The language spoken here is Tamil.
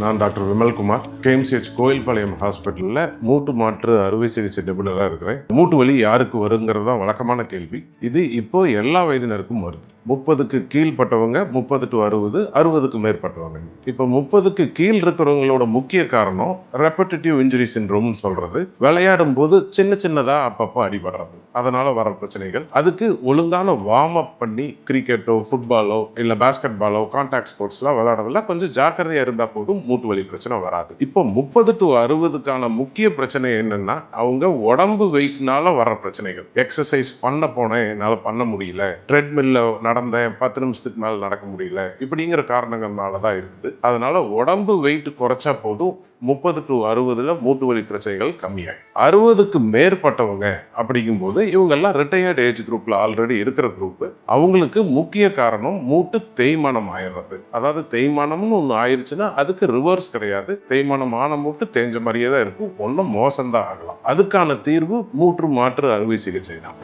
நான் டாக்டர் விமல்குமார் கேஎம்சிஹெச் கோயில்பாளையம் ஹாஸ்பிட்டலில் மூட்டு மாற்று அறுவை சிகிச்சை நிபுணராக இருக்கிறேன். மூட்டு வலி யாருக்கு வருங்கிறது தான் வழக்கமான கேள்வி. இது இப்போ எல்லா வயதினருக்கும் வருது. முப்பதுக்கு கீழ்ப்பட்டவங்க முப்பது டு அறுபது அறுபதுக்கு மேற்பட்டவங்க. இப்போ முப்பதுக்கு கீழ் இருக்கிறவங்களோட முக்கிய காரணம் ரெப்படிட்டிவ் இன்ஜுரி சின்ரோம்னு சொல்கிறது விளையாடும் போது சின்ன சின்னதாக அப்பப்போ அடிபடுறது. அதனால் வர பிரச்சனைகள். அதுக்கு ஒழுங்கான வார்ம் அப் பண்ணி கிரிக்கெட்டோ ஃபுட்பாலோ இல்லை பேஸ்கெட் பாலோ கான்டாக்ட் ஸ்போர்ட்ஸ்லாம் விளையாடுறதுல கொஞ்சம் ஜாக்கிரதையாக இருந்தால் போதும். மூட்டு வலி பிரச்சனை வராது. இப்போ முப்பது டு அறுபதுக்கான முக்கிய பிரச்சனை என்னென்னா அவங்க உடம்பு வெயிட்னால வர பிரச்சனைகள். எக்ஸசைஸ் பண்ண போனேன் என்னால் பண்ண முடியல. ட்ரெட்மில்ல நடந்தேன் பத்து நிமிஷத்துக்கு மேல நடக்க முடியல இப்படிங்கிற காரணங்கள்னால தான் இருக்குது. அதனால உடம்பு வெயிட் குறைச்சா போதும் முப்பதுக்கு அறுபதுல மூட்டு வலி பிரச்சனைகள் கம்மியாகும் அறுபதுக்கு மேற்பட்டவங்க அப்படிங்கும்போது இவங்கெல்லாம் ரிட்டையர்ட் ஏஜ் குரூப்ல ஆல்ரெடி இருக்கிற குரூப் அவங்களுக்கு முக்கிய காரணம் மூட்டு தேய்மானம் ஆயிடுறது. அதாவது தேய்மானம்னு ஒன்று ஆயிடுச்சுன்னா அதுக்கு ரிவர்ஸ் கிடையாது. தேய்மானம் ஆன மூட்டு தேஞ்ச மாதிரியே தான் இருக்கும். ஒன்றும் மோசம்தான் ஆகலாம். அதுக்கான தீர்வு மூற்று மாற்று அறுவை சிகிச்சை தான்.